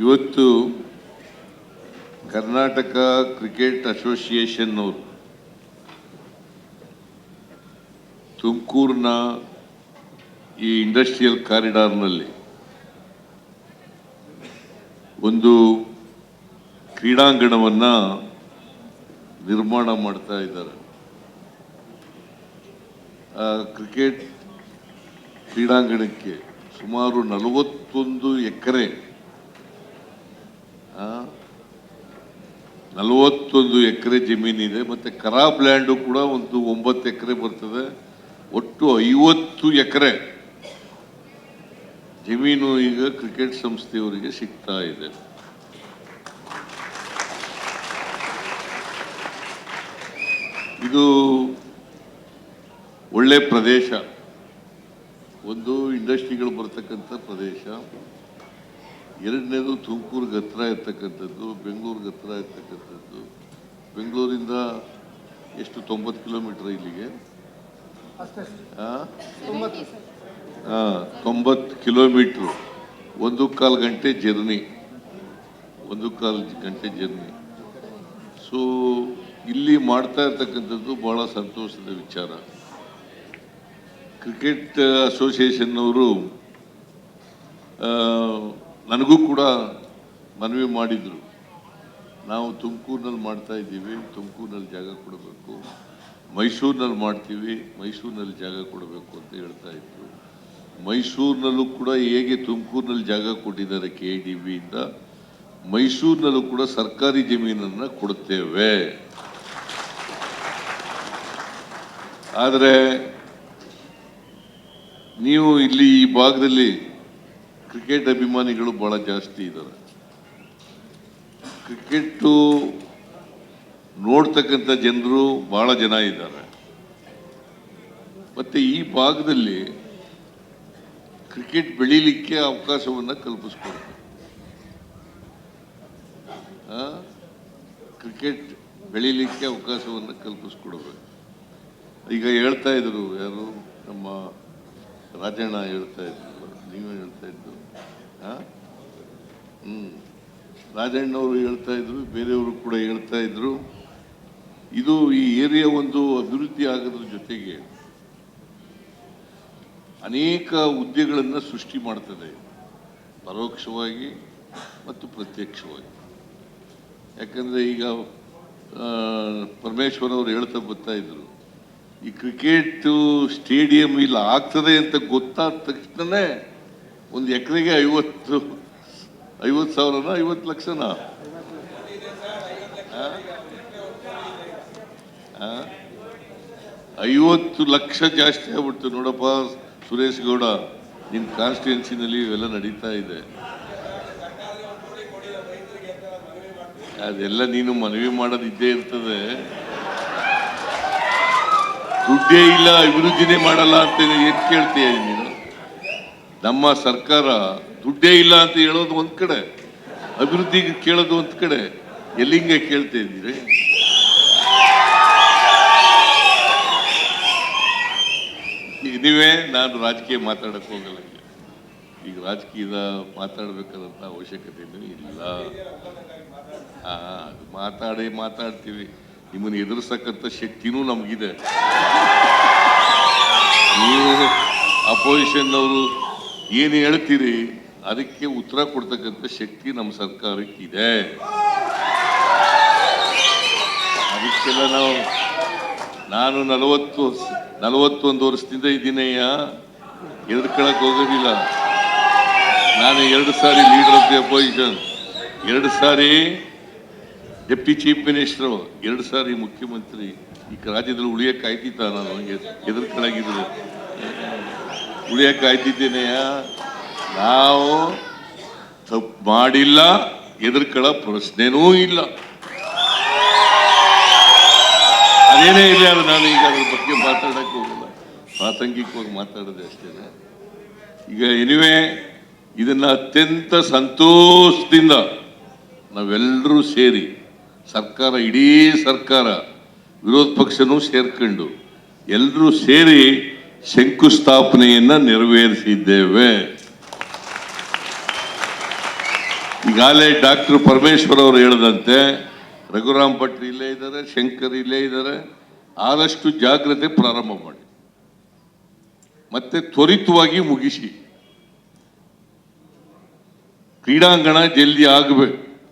ಇವತ್ತು Karnataka cricket association ಅವರು ತುಮಕೂರಿನ ಈ ಇಂಡಸ್ಟ್ರಿಯಲ್ ಕಾರಿಡಾರ್ನಲ್ಲಿ ಒಂದು ಕ್ರೀಡಾಂಗಣವನ್ನು ನಿರ್ಮಾಣ ಮಾಡ್ತಾ ಇದ್ದಾರೆ. ಕ್ರಿಕೆಟ್ ಕ್ರೀಡಾಂಗಣಕ್ಕೆ ಸುಮಾರು ನಲವತ್ತೊಂದು ಎಕರೆ ನಲವತ್ತೊಂದು ಎಕರೆ ಜಮೀನಿದೆ ಮತ್ತು ಖರಾಬ್ ಲ್ಯಾಂಡು ಕೂಡ ಒಂದು ಒಂಬತ್ತು ಎಕರೆ ಬರ್ತದೆ. ಒಟ್ಟು ಐವತ್ತು ಎಕರೆ ಜಮೀನು ಈಗ ಕ್ರಿಕೆಟ್ ಸಂಸ್ಥೆಯವರಿಗೆ ಸಿಗ್ತಾ ಇದೆ. ಇದು ಒಳ್ಳೆ ಪ್ರದೇಶ. ಒಂದು ಇಂಡಸ್ಟ್ರಿಗಳು ಬರ್ತಕ್ಕಂಥ ಪ್ರದೇಶ. ಎರಡನೇದು ತುಮಕೂರಿಗೆ ಹತ್ರ ಇರ್ತಕ್ಕಂಥದ್ದು ಬೆಂಗಳೂರಿಗೆ ಹತ್ರ ಇರ್ತಕ್ಕಂಥದ್ದು. ಬೆಂಗಳೂರಿಂದ ಎಷ್ಟು? ತೊಂಬತ್ತು ಕಿಲೋಮೀಟರ್ ಇಲ್ಲಿಗೆ? ಆ, ತೊಂಬತ್ತು. ಕಿಲೋಮೀಟ್ರು. ಒಂದು ಕಾಲು ಗಂಟೆ ಜರ್ನಿ. ಒಂದು ಕಾಲು ಗಂಟೆ ಜರ್ನಿ. ಸೊ ಇಲ್ಲಿ ಮಾಡ್ತಾ ಇರ್ತಕ್ಕಂಥದ್ದು ಭಾಳ ಸಂತೋಷದ ವಿಚಾರ. ಕ್ರಿಕೆಟ್ ಅಸೋಸಿಯೇಷನ್ ಅವರು ನನಗೂ ಕೂಡ ಮನವಿ ಮಾಡಿದರು. ನಾವು ತುಮಕೂರಿನಲ್ಲಿ ಮಾಡ್ತಾ ಇದ್ದೀವಿ, ತುಮಕೂರಿನಲ್ಲಿ ಜಾಗ ಕೊಡಬೇಕು, ಮೈಸೂರಿನಲ್ಲಿ ಮಾಡ್ತೀವಿ, ಮೈಸೂರಿನಲ್ಲಿ ಜಾಗ ಕೊಡಬೇಕು ಅಂತ ಹೇಳ್ತಾ ಇದ್ರು. ಮೈಸೂರಿನಲ್ಲೂ ಕೂಡ ಹೇಗೆ ತುಮಕೂರಿನಲ್ಲಿ ಜಾಗ ಕೊಟ್ಟಿದ್ದಾರೆ ಕೆ ಡಿ ಬಿಯಿಂದ ಮೈಸೂರಿನಲ್ಲೂ ಕೂಡ ಸರ್ಕಾರಿ ಜಮೀನನ್ನು ಕೊಡುತ್ತೇವೆ ಆದರೆ, ನೀವು ಇಲ್ಲಿ ಈ ಭಾಗದಲ್ಲಿ ಕ್ರಿಕೆಟ್ ಅಭಿಮಾನಿಗಳು ಬಹಳ ಜಾಸ್ತಿ ಇದ್ದಾರೆ ಕ್ರಿಕೆಟು ನೋಡ್ತಕ್ಕಂಥ ಜನರು ಬಹಳ ಜನ ಇದ್ದಾರೆ ಮತ್ತೆ ಈ ಭಾಗದಲ್ಲಿ ಕ್ರಿಕೆಟ್ ಬೆಳೀಲಿಕ್ಕೆ ಅವಕಾಶವನ್ನು ಕಲ್ಪಿಸ್ಕೊಡ್ತಾರೆ? ಕ್ರಿಕೆಟ್ ಬೆಳೀಲಿಕ್ಕೆ ಅವಕಾಶವನ್ನು ಕಲ್ಪಿಸ್ಕೊಡ್ಬೇಕು. ಈಗ ಹೇಳ್ತಾ ಇದ್ರು ಯಾರು? ನಮ್ಮ ರಾಜಣ್ಣ ಹೇಳ್ತಾ ಇದ್ರು, ನೀವು ಹೇಳ್ತಾ ಇದ್ರು. ಹ್ಮ್. ರಾಜಣ್ಣವರು ಹೇಳ್ತಾ ಇದ್ರು, ಬೇರೆಯವರು ಕೂಡ ಹೇಳ್ತಾ ಇದ್ರು. ಇದು ಈ ಏರಿಯಾ ಒಂದು ಅಭಿವೃದ್ಧಿ ಆಗೋದ್ರ ಜೊತೆಗೆ ಅನೇಕ ಹುದ್ದೆಗಳನ್ನು ಸೃಷ್ಟಿ ಮಾಡ್ತದೆ. ಪರೋಕ್ಷವಾಗಿ ಮತ್ತು ಪ್ರತ್ಯಕ್ಷವಾಗಿ. ಯಾಕಂದ್ರೆ ಈಗ ಪರಮೇಶ್ವರ್ ಅವರು ಹೇಳ್ತಾ ಬರ್ತಾ ಇದ್ರು, ಈ ಕ್ರಿಕೆಟ್ ಸ್ಟೇಡಿಯಂ ಇಲ್ಲಿ ಆಗ್ತದೆ ಅಂತ ಗೊತ್ತಾದ ತಕ್ಷಣನೇ ಒಂದು ಎಕರೆಗೆ ಐವತ್ತು ಐವತ್ತು ಸಾವಿರನ, ಐವತ್ತು ಲಕ್ಷನ? ಐವತ್ತು ಲಕ್ಷ ಜಾಸ್ತಿ ಆಗ್ಬಿಡ್ತು ನೋಡಪ್ಪ ಸುರೇಶ್ ಗೌಡ. ನಿಮ್ಮ ಕಾನ್ಸ್ಟಿಟ್ಯೂನ್ಸಿನಲ್ಲಿ ಇವೆಲ್ಲ ನಡೀತಾ ಇದೆ. ಅದೆಲ್ಲ ನೀನು ಮನವಿ ಮಾಡೋದು ಇದ್ದೇ ಇರ್ತದೆ. ದುಡ್ಡೇ ಇಲ್ಲ, ಅಭಿವೃದ್ಧಿನೇ ಮಾಡಲ್ಲ ಅಂತ ಏನು ಕೇಳ್ತೀಯ ನೀನು? ನಮ್ಮ ಸರ್ಕಾರ ದುಡ್ಡೇ ಇಲ್ಲ ಅಂತ ಹೇಳೋದು ಒಂದು ಕಡೆ, ಅಭಿವೃದ್ಧಿಗೆ ಕೇಳೋದು ಒಂದು ಕಡೆ ಎಲ್ಲಿಂಗೆ ಕೇಳ್ತಾ ಇದ್ದೀರಿ? ನೀವೇ, ನಾನು ರಾಜಕೀಯ ಮಾತಾಡಕ್ಕೆ ಹೋಗಲ್ಲ ಈಗ. ರಾಜಕೀಯದ ಮಾತಾಡ್ಬೇಕಾದಂತ ಅವಶ್ಯಕತೆ ಇಲ್ಲ. ಅದು ಮಾತಾಡಿ ಮಾತಾಡ್ತೀವಿ. ನಿಮ್ಮನ್ನು ಎದುರಿಸಕ್ಕಂಥ ಶಕ್ತಿನೂ ನಮಗಿದೆ. ನೀವು ಅಪೋಸಿಷನ್ ಅವರು ಏನು ಹೇಳ್ತೀರಿ? ಅದಕ್ಕೆ ಉತ್ತರ ಕೊಡ್ತಕ್ಕಂಥ ಶಕ್ತಿ ನಮ್ಮ ಸರ್ಕಾರಕ್ಕಿದೆ. ಅದಕ್ಕೆಲ್ಲ ನಾವು, ನಾನು ನಲವತ್ತು ನಲವತ್ತೊಂದು ವರ್ಷದಿಂದ ಇದ್ದೀನಯ್ಯ ಎದುರ್ಕೊಳಕ್ ಹೋಗೋದಿಲ್ಲ. ನಾನು ಎರಡು ಸಾರಿ ಲೀಡರ್ ಆಫ್ ದಿ ಅಪೋಸಿಷನ್ ಎರಡು ಸಾರಿ ಡೆಪ್ಟಿ ಚೀಫ್ ಮಿನಿಸ್ಟರ್ ಎರಡು ಸಾರಿ ಮುಖ್ಯಮಂತ್ರಿ. ಈ ರಾಜ್ಯದಲ್ಲಿ ಉಳಿಯೋಕ್ಕಾಯ್ತಿತ್ತ ನಾನು ಎದುರ್ಕೊಳಗಿದ್ರು ಉಳಿಯಕ್ಕೆ ಆಯ್ತಿದ್ದೇನೆಯ ನಾವು ತಪ್ಪು ಮಾಡಿಲ್ಲ. ಎದುರ್ಕಳ ಪ್ರಶ್ನೆನೂ ಇಲ್ಲ. ಅದೇನೇ ಇಲ್ಲ ಅದು ನಾನು ಈಗ ಅದ್ರ ಬಗ್ಗೆ ಮಾತಾಡಕ್ಕೆ ಹೋಗಲ್ಲ. ಪ್ರಾಸಂಗಿಕವಾಗಿ ಮಾತಾಡೋದು ಅಷ್ಟೇ ಈಗ ಎನಿವೆ ಇದನ್ನ ಅತ್ಯಂತ ಸಂತೋಷದಿಂದ ನಾವೆಲ್ಲರೂ ಸೇರಿ, ಸರ್ಕಾರ, ಇಡೀ ಸರ್ಕಾರ, ವಿರೋಧ ಪಕ್ಷನೂ ಸೇರ್ಕೊಂಡು, ಎಲ್ಲರೂ ಸೇರಿ ಶಂಕುಸ್ಥಾಪನೆಯನ್ನ ನೆರವೇರಿಸಿದ್ದೇವೆ. ಈಗಾಗಲೇ ಡಾಕ್ಟರ್ ಪರಮೇಶ್ವರ್ ಅವರು ಹೇಳಿದಂತೆ, ರಘುರಾಮ್ ಭಟ್ ಇಲ್ಲೇ ಇದ್ದಾರೆ, ಶಂಕರ್ ಇಲ್ಲೇ ಇದ್ದಾರೆ, ಆದಷ್ಟು ಜಾಗ್ರತೆ ಪ್ರಾರಂಭ ಮಾಡಿ. ಮತ್ತೆ ತ್ವರಿತವಾಗಿ ಮುಗಿಸಿ. ಕ್ರೀಡಾಂಗಣ ಜಲ್ದಿ ಆಗಬೇಕು.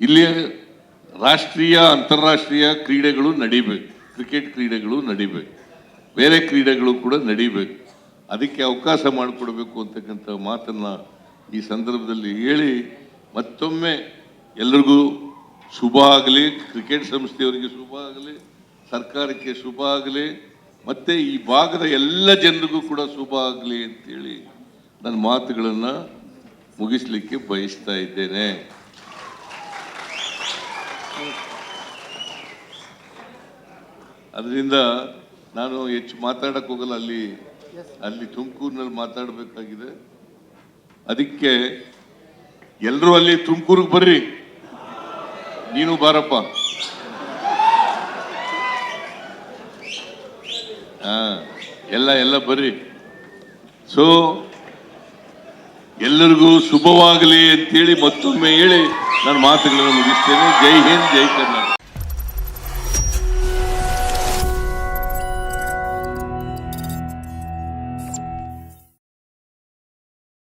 ಇಲ್ಲಿ ರಾಷ್ಟ್ರೀಯ, ಅಂತಾರಾಷ್ಟ್ರೀಯ ಕ್ರೀಡೆಗಳು ನಡಿಬೇಕು. ಕ್ರಿಕೆಟ್ ಕ್ರೀಡೆಗಳು ನಡಿಬೇಕು. ಬೇರೆ ಕ್ರೀಡೆಗಳು ಕೂಡ ನಡೀಬೇಕು. ಅದಕ್ಕೆ ಅವಕಾಶ ಮಾಡಿಕೊಡ್ಬೇಕು ಅಂತಕ್ಕಂಥ ಮಾತನ್ನು ಈ ಸಂದರ್ಭದಲ್ಲಿ ಹೇಳಿ ಮತ್ತೊಮ್ಮೆ ಎಲ್ರಿಗೂ ಶುಭ ಆಗಲಿ, ಕ್ರಿಕೆಟ್ ಸಂಸ್ಥೆಯವರಿಗೆ ಶುಭ ಆಗಲಿ, ಸರ್ಕಾರಕ್ಕೆ ಶುಭ ಆಗಲಿ, ಮತ್ತು ಈ ಭಾಗದ ಎಲ್ಲ ಜನರಿಗೂ ಕೂಡ ಶುಭ ಆಗಲಿ ಅಂತೇಳಿ ನನ್ನ ಮಾತುಗಳನ್ನು ಮುಗಿಸ್ಲಿಕ್ಕೆ ಬಯಸ್ತಾ ಇದ್ದೇನೆ. ಅದರಿಂದ ನಾನು ಹೆಚ್ಚು ಮಾತಾಡಕ್ ಹೋಗಲ್ಲ ಅಲ್ಲಿ ಅಲ್ಲಿ ತುಮಕೂರಿನಲ್ಲಿ ಮಾತಾಡಬೇಕಾಗಿದೆ. ಅದಕ್ಕೆ ಎಲ್ಲರೂ ಅಲ್ಲಿ ತುಮಕೂರಿಗೆ ಬರ್ರಿ. ನೀನು ಬಾರಪ್ಪ. ಹಾ ಎಲ್ಲ ಎಲ್ಲ ಬರ್ರಿ. ಸೊ ಎಲ್ಲರಿಗೂ ಶುಭವಾಗಲಿ ಅಂತೇಳಿ ಮತ್ತೊಮ್ಮೆ ಹೇಳಿ ನಾನು ಮಾತುಗಳನ್ನು ಮುಗಿಸ್ತೇನೆ. ಜೈ ಹಿಂದ್ ಜೈ ಕರ್ನಾಟಕ.